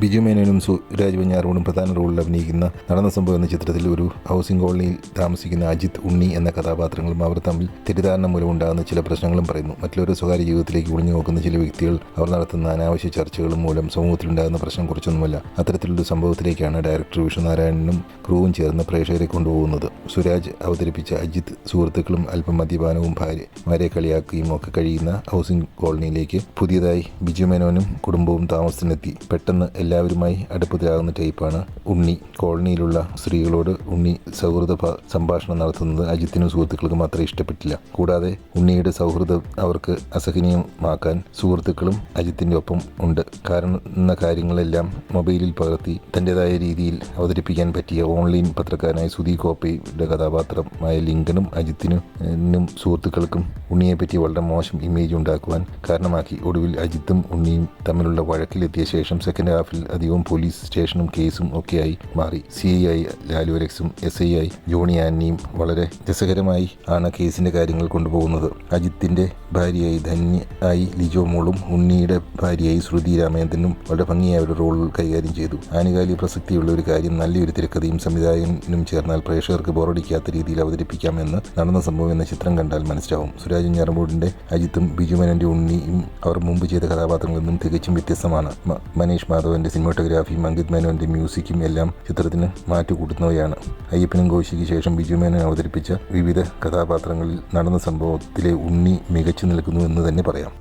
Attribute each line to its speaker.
Speaker 1: ബിജു മേനോനും സുരാജ് വെഞ്ഞാറോടും പ്രധാന റോളിൽ അഭിനയിക്കുന്ന നടന്ന സംഭവം എന്ന ചിത്രത്തിൽ ഒരു ഹൗസിംഗ് കോളനിയിൽ താമസിക്കുന്ന അജിത് ഉണ്ണി എന്ന കഥാപാത്രങ്ങളും അവർ തമ്മിൽ തെറ്റിദ്ധാരണ മൂലം ഉണ്ടാകുന്ന ചില പ്രശ്നങ്ങളും പറയുന്നു. മറ്റുള്ളവർ സ്വകാര്യ ജീവിതത്തിലേക്ക് ഒളിഞ്ഞു നോക്കുന്ന ചില വ്യക്തികൾ അവർ നടത്തുന്ന അനാവശ്യ ചർച്ചകളും മൂലം സമൂഹത്തിലുണ്ടാകുന്ന പ്രശ്നം കുറച്ചൊന്നുമല്ല. അത്തരത്തിലൊരു സംഭവത്തിലേക്കാണ് ഡയറക്ടർ വിഷ്ണുനാരായണനും ക്രൂവും ചേർന്ന് പ്രേക്ഷകരെ കൊണ്ടുപോകുന്നത്. സുരാജ് അവതരിപ്പിച്ച അജിത് സുഹൃത്തുക്കളും അല്പം മദ്യപാനവും ഭാര്യ ഭാര്യയെ കളിയാക്കുകയും ഒക്കെ കഴിയുന്ന ഹൗസിംഗ് കോളനിയിലേക്ക് പുതിയതായി ബിജു മേനോനും കുടുംബവും താമസത്തിനെത്തി. പെട്ടെന്ന് എല്ലാവരുമായി അടുപ്പത്തിലാകുന്ന ടൈപ്പാണ് ഉണ്ണി. കോളനിയിലുള്ള സ്ത്രീകളോട് ഉണ്ണി സൗഹൃദ സംഭാഷണം നടത്തുന്നത് അജിത്തിനും സുഹൃത്തുക്കൾക്കും അത്ര ഇഷ്ടപ്പെട്ടില്ല. കൂടാതെ ഉണ്ണിയുടെ സൗഹൃദം അവർക്ക് അസഹനീയമാക്കാൻ സുഹൃത്തുക്കളും അജിത്തിന്റെ ഒപ്പം ഉണ്ട്. കാരണം കാര്യങ്ങളെല്ലാം മൊബൈലിൽ പകർത്തി തന്റെതായ രീതിയിൽ അവതരിപ്പിക്കാൻ പറ്റിയ ഓൺലൈൻ പത്രക്കാരനായ സുധീ കോപ്പയുടെ കഥാപാത്രമായ ലിങ്കനും അജിത്തിനും സുഹൃത്തുക്കൾക്കും ഉണ്ണിയെ പറ്റി വളരെ മോശം ഇമേജ് ഉണ്ടാക്കുവാൻ കാരണമാക്കി. ഒടുവിൽ അജിത്തും ഉണ്ണിയും തമ്മിലുള്ള വഴക്കിലെത്തിയ ശേഷം സെക്കൻഡ് ഹാഫിൽ അധികവും പോലീസ് സ്റ്റേഷനും കേസും ഒക്കെയായി മാറി. സി ഐ ആയി ലാലു അലക്സും എസ് ഐ ആയി ജോണി ആന്റിയും വളരെ രസകരമായി ആണ് കേസിന്റെ കാര്യങ്ങൾ കൊണ്ടുപോകുന്നത്. അജിത്തിന്റെ ഭാര്യയായി ധന്യ ആയി ലിജോ മോളും ഉണ്ണിയുടെ ഭാര്യയായി ശ്രുതി രാമേന്ദ്രനും വളരെ ഭംഗിയായ ഒരു റോൾ കൈകാര്യം ചെയ്തു. ആനുകാലിക പ്രസക്തിയുള്ള ഒരു കാര്യം നല്ലൊരു തിരക്കഥയും സംവിധായകനും ചേർന്നാൽ പ്രേക്ഷകർക്ക് ബോറടിക്കാത്ത രീതിയിൽ അവതരിപ്പിക്കാമെന്ന് നടന്ന സംഭവം എന്ന ചിത്രം കണ്ടാൽ മനസ്സിലാവും. സുരാജ് ഞറമ്പൂടിന്റെ അജിത്തും ബിജുമനന്റെ ഉണ്ണിയും അവർ മുമ്പ് ചെയ്ത കഥാപാത്രങ്ങളിൽ നിന്നും തികച്ചും വ്യത്യസ്തമാണ്. മനീഷ് മനീഷ് മാധവന്റെ സിനിമാറ്റോഗ്രാഫിയും അങ്കിത് മേനോന്റെ മ്യൂസിക്കും എല്ലാം ചിത്രത്തിന് മാറ്റുകൂട്ടുന്നവയാണ്. അയ്യപ്പനും കോശിക്ക് ശേഷം ബിജു മേനോൻ അവതരിപ്പിച്ച വിവിധ കഥാപാത്രങ്ങളിൽ നടന്ന സംഭവത്തിലെ ഉണ്ണി മികച്ചു നിൽക്കുന്നു എന്ന് തന്നെ പറയാം.